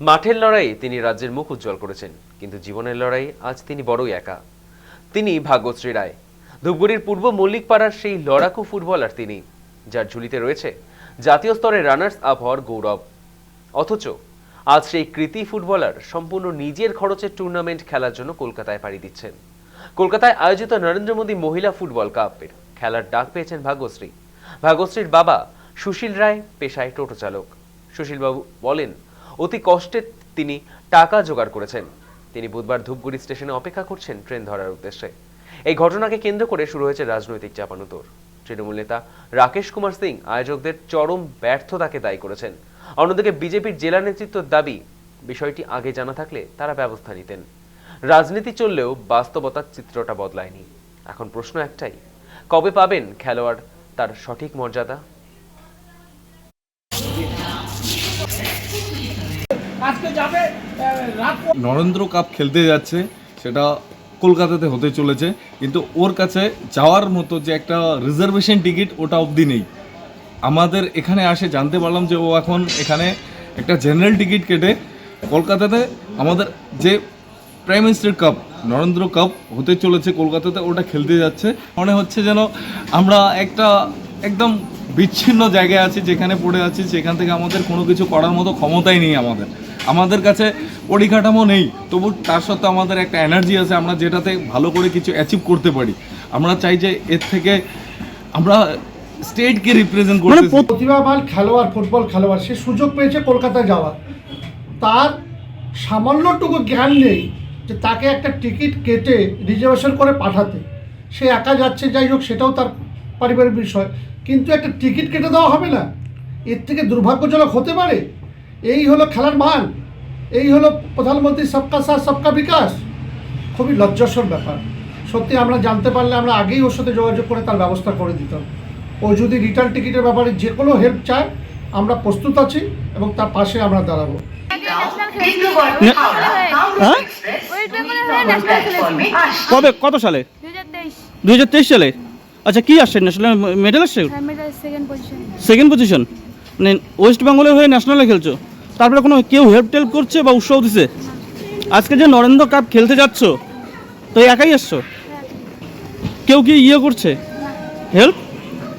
মাঠের লড়াইয়ে তিনি রাজ্যের মুখ উজ্জ্বল করেছেন, কিন্তু জীবনের লড়াই আজ তিনি বড়ই একা। তিনি ভাগ্যশ্রী রায়। ধূপগুড়ির পূর্ব মল্লিকপাড়ার সেই লড়াকু ফুটবলার তিনি, যার ঝুলিতে রয়েছে জাতীয় স্তরে রানার্স আপ হওয়ার গৌরব। অথচ আজ সেই কৃতি ফুটবলার সম্পূর্ণ নিজের খরচে টুর্নামেন্ট খেলার জন্য কলকাতায় পাড়ি দিচ্ছেন। কলকাতায় আয়োজিত নরেন্দ্র মোদী মহিলা ফুটবল কাপের খেলার ডাক পেয়েছেন ভাগ্যশ্রী। ভাগ্যশ্রীর বাবা সুশীল রায়, পেশায় টোটো চালক। সুশীলবাবু বলেন অতি কষ্টে তিনি টাকা জোগাড় করেছেন। তিনি বুধবার ধূপগুড়ি স্টেশনে অপেক্ষা করছেন ট্রেন ধরার উদ্দেশ্যে। এই ঘটনাকে কেন্দ্র করে শুরু হয়েছে রাজনৈতিক চাপানুতোর তৃণমূল নেতা রাকেশ কুমার সিং আয়োজকদের চরম ব্যর্থতাকে দায়ী করেছেন। অন্যদিকে বিজেপির জেলা নেতৃত্বের দাবি, বিষয়টি আগে জানা থাকলে তারা ব্যবস্থা নিতেন। রাজনীতি চললেও বাস্তবতার চিত্রটা বদলায়নি। এখন প্রশ্ন একটাই, কবে পাবেন খেলোয়াড় তার সঠিক মর্যাদা? আজকে যাবে নরেন্দ্র কাপ খেলতে যাচ্ছে, সেটা কলকাতাতে হতে চলেছে। কিন্তু ওর কাছে যাওয়ার মতো যে একটা রিজার্ভেশন টিকিট ওটা অবধি নেই। আমাদের এখানে আসে, জানতে পারলাম যে ও এখন এখানে একটা জেনারেল টিকিট কেটে কলকাতাতে আমাদের যে prime minister cup Narendra cup হতে চলেছে কলকাতাতে, ওটা খেলতে যাচ্ছে। মনে হচ্ছে যেন আমরা একটা একদম বিচ্ছিন্ন জায়গায় আছি, যেখানে পড়ে আছি, সেখান থেকে আমাদের কোনো কিছু করার মতো ক্ষমতাই নেই আমাদের। আমাদের কাছে পরিকাঠামো নেই তবু তার সত্ত্বেও আমাদের একটা এনার্জি আছে আমরা যেটাতে ভালো করে কিছু অ্যাচিভ করতে পারি। আমরা চাই যে এর থেকে আমরা স্টেটকে রিপ্রেজেন্ট করতে প্রতিভাবান খেলোয়াড় ফুটবল খেলোয়াড় সে সুযোগ পেয়েছে কলকাতায় যাওয়ার। তার সামান্যটুকু জ্ঞান নেই যে তাকে একটা টিকিট কেটে রিজার্ভেশন করে পাঠাতে। সে একা যাচ্ছে যাই হোক সেটাও তার পারিবারিক বিষয়। কিন্তু একটা টিকিট কেটে দেওয়া হবে না? এর থেকে দুর্ভাগ্যজনক হতে পারে? এই হলো খেলার মান। এই হলো প্রধানমন্ত্রী সবকা সাথ সবকা বিকাশ। খুবই লজ্জাসর ব্যাপার। সত্যি আমরা জানতে পারলে আমরা আগেই ওর সাথে যোগাযোগ করে তার ব্যবস্থা করে দিতাম। ও যদি রিটার্ন টিকিটের ব্যাপারে যে কোনো হেল্প চায় আমরা প্রস্তুত আছি এবং তার পাশে আমরা দাঁড়াবো। হ্যাঁ? হয়ে কবে? কত সালে? দুই হাজার তেইশ দু হাজার তেইশ সালে? আচ্ছা কি আসছে? ন্যাশনাল মেডেল আসছে? হ্যাঁ সেকেন্ড পজিশন সেকেন্ড পজিশন মানে ওয়েস্ট বেঙ্গলের হয়ে ন্যাশনালে খেলছো? তারপরে কোনো কেউ হেল্প টেল্প করছে বা উৎসাহ দিছে? আজকে যে নরেন্দ্র কাপ খেলতে যাচ্ছ তো একাই আসছো? কেউ কি ইয়ে করছে? হেল্প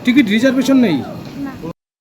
টিকিট রিজার্ভেশন নেই।